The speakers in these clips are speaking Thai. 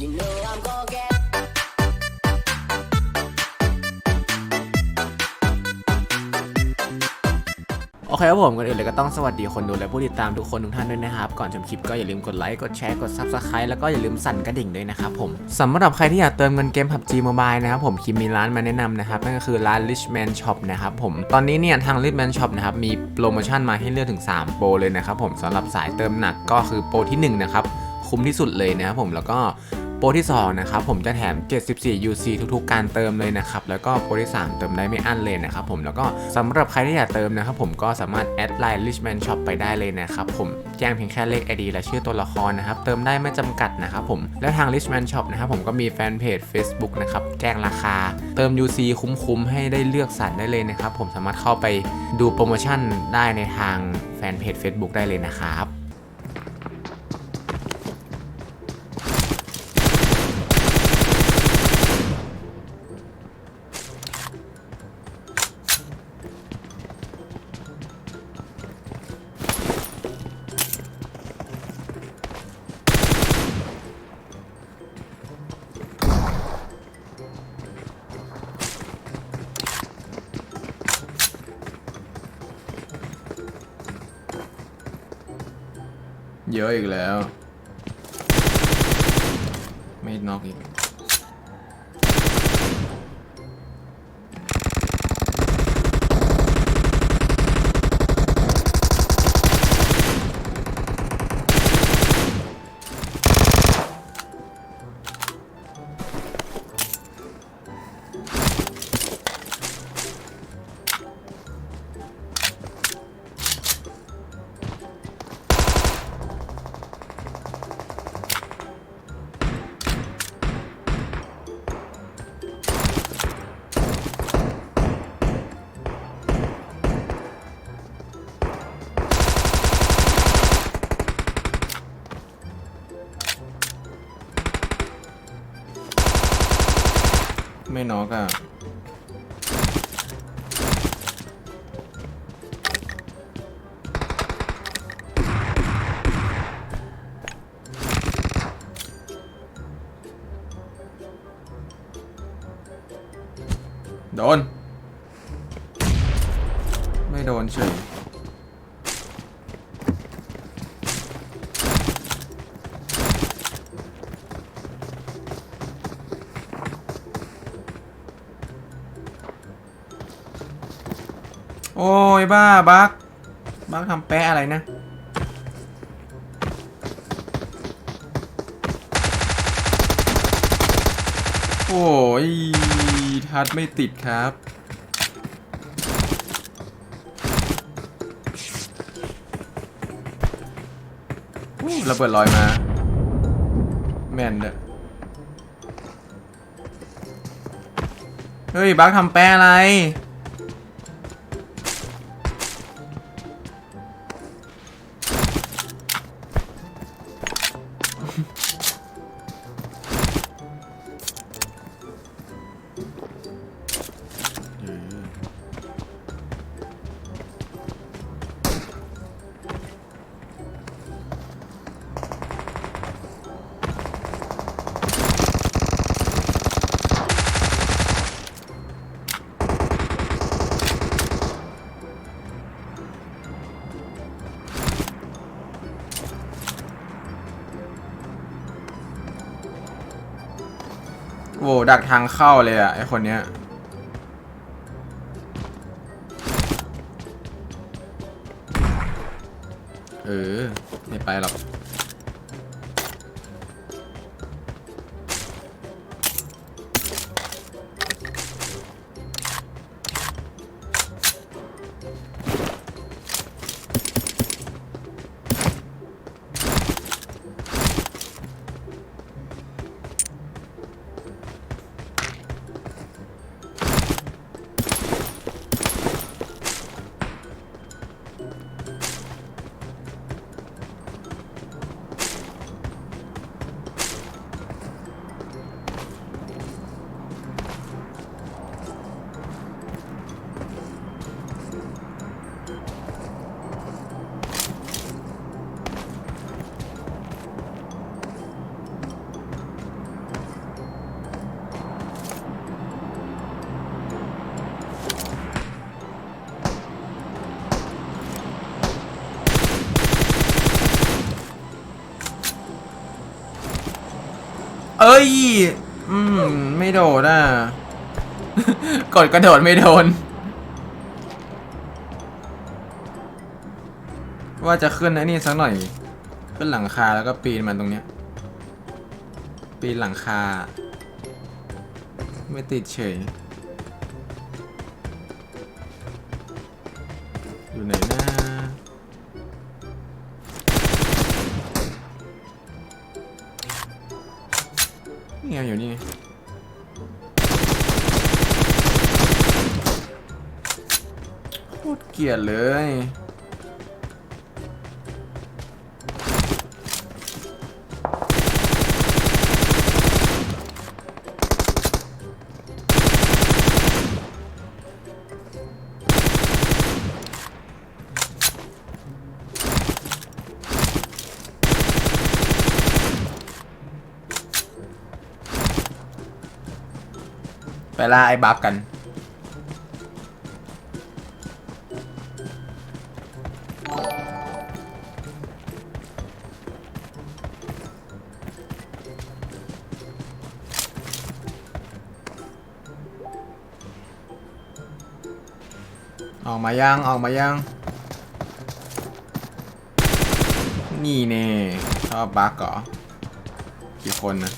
You know I'm gonna get โอเคครับผมก่อนอื่นเลยก็ต้องสวัสดีคนดูและผู้ติดตามทุกคนทุกท่านด้วยนะครับ ก่อนชมคลิปก็อย่าลืมกดไลค์ กดแชร์ กด Subscribe แล้วก็อย่าลืมสั่นกระดิ่งด้วยนะครับผมสำหรับใครที่อยากเติมเงินเกม PUBG Mobile นะครับผมคิมมีร้านมาแนะนำนะครับ นั่นก็คือร้าน Richman Shop นะครับผมตอนนี้เนี่ยทาง Richman Shop นะครับมีโปรโมชั่นมาให้เลือกถึง 3 โปรเลยนะครับผมสำหรับสายเติมหนักก็คือโปรที่1นะครับคุ้มที่สุดเลยนะครับผมแล้วก็ โปรที่ 2 นะครับผมจะแถม 74 UC ทุกๆ การเติมเลยนะครับ แล้วก็โปรที่ 3 เติมได้ไม่อั้นเลยนะครับผมแล้วก็สำหรับใครที่อยากเติมนะครับผมก็สามารถแอดไลน์ Richman Shop ไปได้เลยนะครับผมแจ้งเพียงแค่เลข ID และชื่อตัวละครนะครับเติมได้ไม่จำกัดนะครับผมแล้วทาง Richman Shop นะครับผมก็มีแฟนเพจ Facebook นะครับแจ้งราคา เติม UC คุ้มๆให้ได้เลือกสรรได้เลยนะครับผมสามารถเข้าไปดูโปรโมชั่นได้ในทางแฟนเพจ Facebook ได้เลยนะครับ อะอีกแล้ว ไม่นอกอีก ไม่นอกอะ โอ้ยบ้าบักบักทำแปะอะไรนะ โอ้ยทัดไม่ติดครับอู้ระเบิดลอยมา แมนเด้อเฮ้ย บักทำแปะอะไร โวดักทางเข้าเลยอะไอคนเนี้ย ย อืม ไม่โดดอะ กดกระโดดไม่โดน ว่าจะขึ้นไอ้นี่สักหน่อย ขึ้นหลังคาแล้วก็ปีนมันตรงเนี้ย ปีนหลังคา ไม่ติดเฉย อยู่ไหนนะ ไงอยู่นี่โคตรเกลียดเลย ล่าไอ้บัฟกัน ออกมายัง ออกมายัง นี่เน่ชอบบักเหรอกี่คนนะ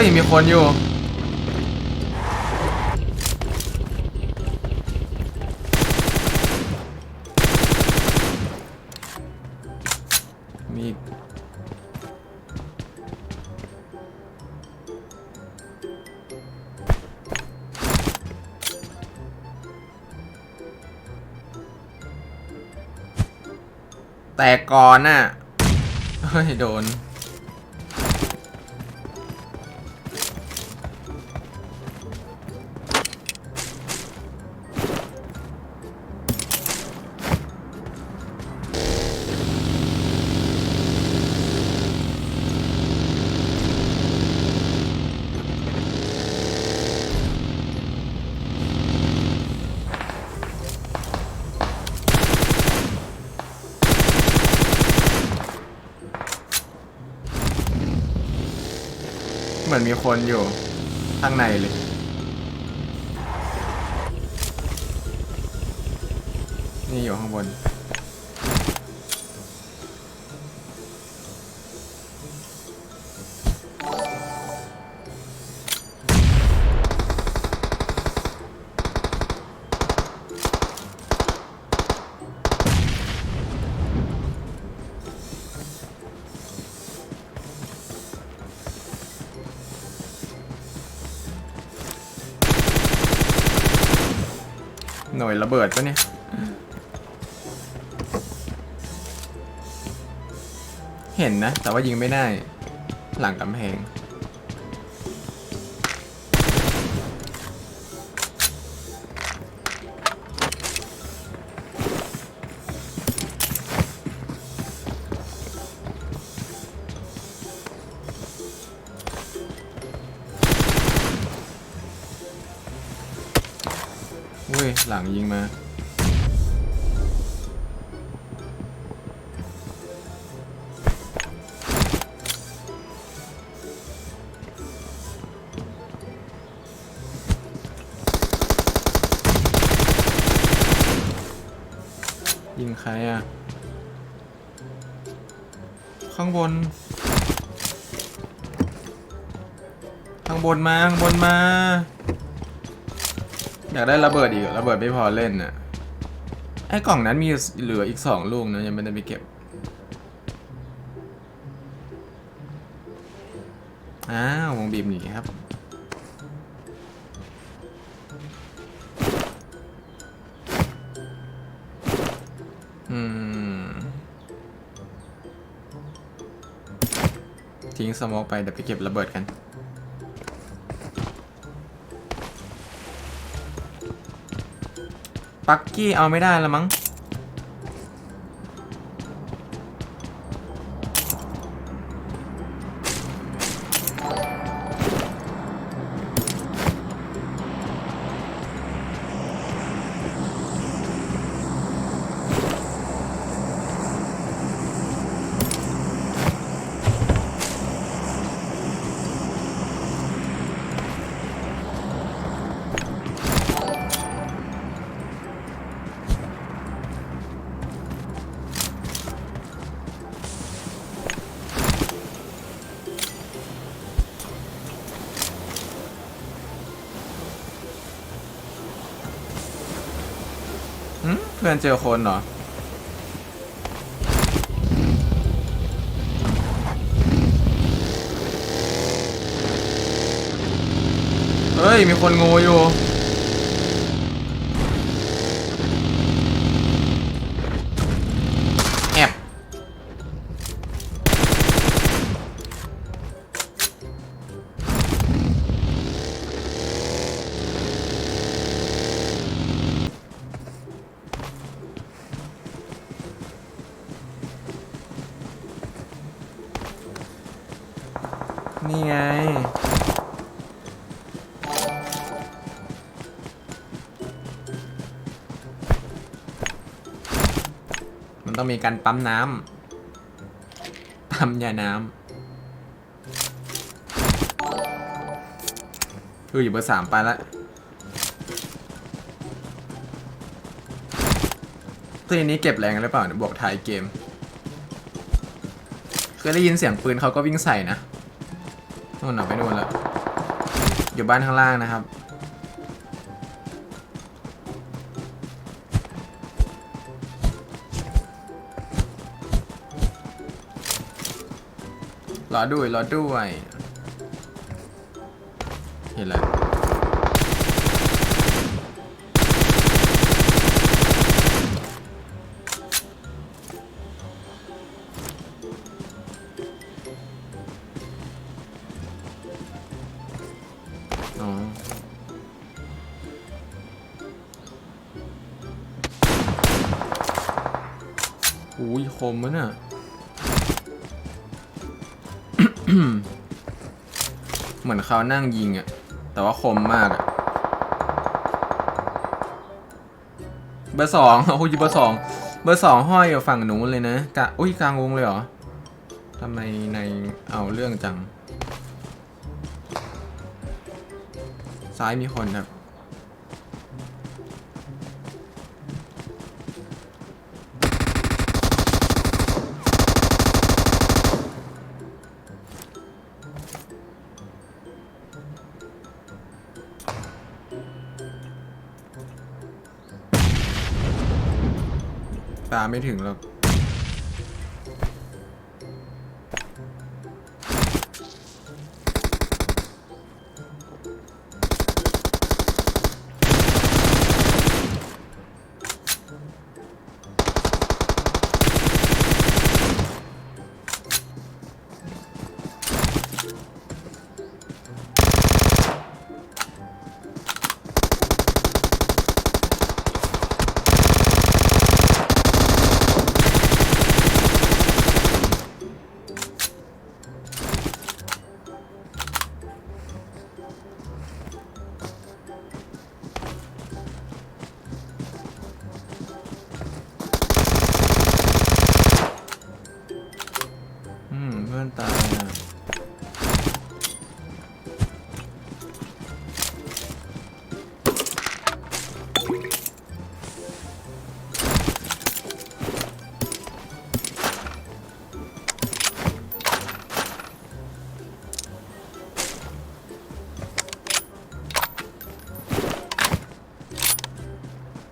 ฮ้ย มีคนอยู่ มีอีกแต่ก่อนน่ะ เฮ้ย โดน มือนมีคนอยู่ ข้างในเลย นี่อยู่ข้างบน ระเบิดปะเนี่ย เห็นนะ แต่ว่ายิงไม่ได้ หลังกำแพง หลังยิงมายิงใครอะ ข้างบน ข้างบนมา ข้างบนมา อยากได้ระเบิดอีกระเบิดไม่พอเล่นน่ะไอ้กล่องนั้นมีเหลืออีกสองลูกนะยังไม่ได้ไปเก็บอ้าววงบีมหนีครับทิ้งสโมกไปเดี๋ยวไปเก็บระเบิดกัน ปักกี้เอาไม่ได้ละมั้ง เพื่อนเจอคนเหรอ เฮ้ย มีคนงูอยู่ นี่ไง มันต้องมีการปั๊มน้ำปั๊มยาน้ำคืออยู่เบอร์สามไปล้วทีนี้เก็บแรงหรือเปล่าเนี่ยบวกท้ายเกม เคยได้ยินเสียงปืนเขาก็วิ่งใส่นะ นู่นน่ะไปนู่นแล้วอยู่บ้านข้างล่างนะครับ รอด้วยรอด้วย เห็นแล้ว อ๋ออุ้ยคมมันอะเหมือนเขานั่งยิงอะแต่ว่าคมมากอะเบอร์สองโอ้ยเบอร์สองเบอร์สองห้อยอยู่ฝั่งนู้นเลยนะกะอุ้ยกลางวงเลยเหรอทำไมในเอาเรื่องจัง ซ้ายมีคนครับ ตามไม่ถึงหรอก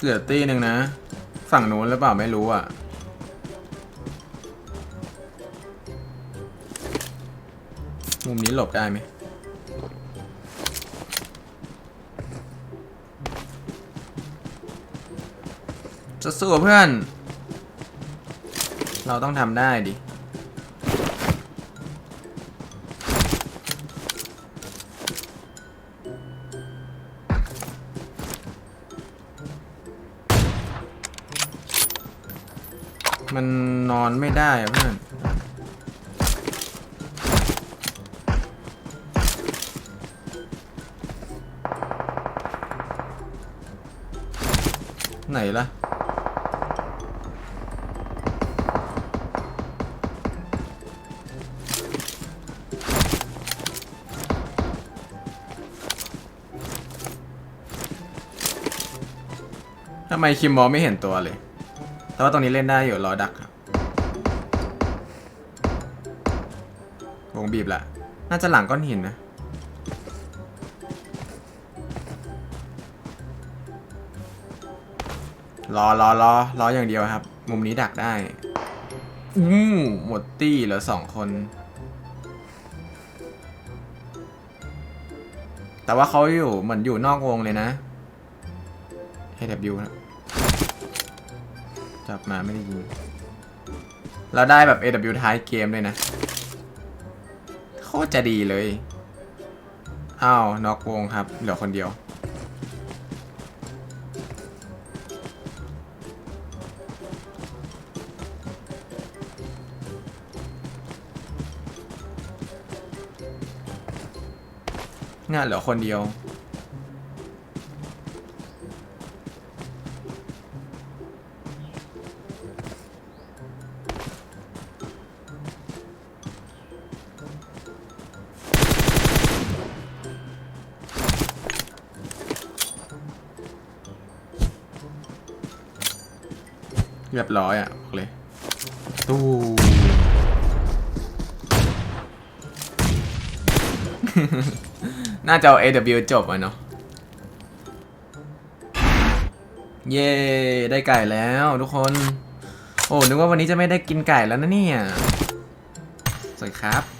เหลือตีหนึ่งนะ ฝั่งนู้นหรือเปล่าไม่รู้อะ มุมนี้หลบได้ไหมจะสู้เพื่อน เราต้องทำได้ดิ มันนอนไม่ได้เพื่อนไหนล่ะ ทำไมคิมมองไม่เห็นตัวเลย แต่ว่าตรงนี้เล่นได้อยู่รอดักครับวงบีบแหละน่าจะหลังก้อนหินนะรอรอรอรออย่างเดียวครับ มุมนี้ดักได้ อืมหมดตี้เหลือสองคน แต่ว่าเขาอยู่เหมือนอยู่นอกวงเลยนะ AW นะ จับมาไม่ได้ยิง เราได้แบบ AW ท้ายเกมเลยนะ โคตรจะดีเลย อ้าวนอกวงครับ เหลือคนเดียว งานเหลือคนเดียว เรียบร้อยอะบอกเลยตู้น่าจะเอา AW จบอะเนาะเย้ได้ไก่แล้วทุกคน โอ้นึกว่าวันนี้จะไม่ได้กินไก่แล้วนะเนี่ย สวัสดีครับ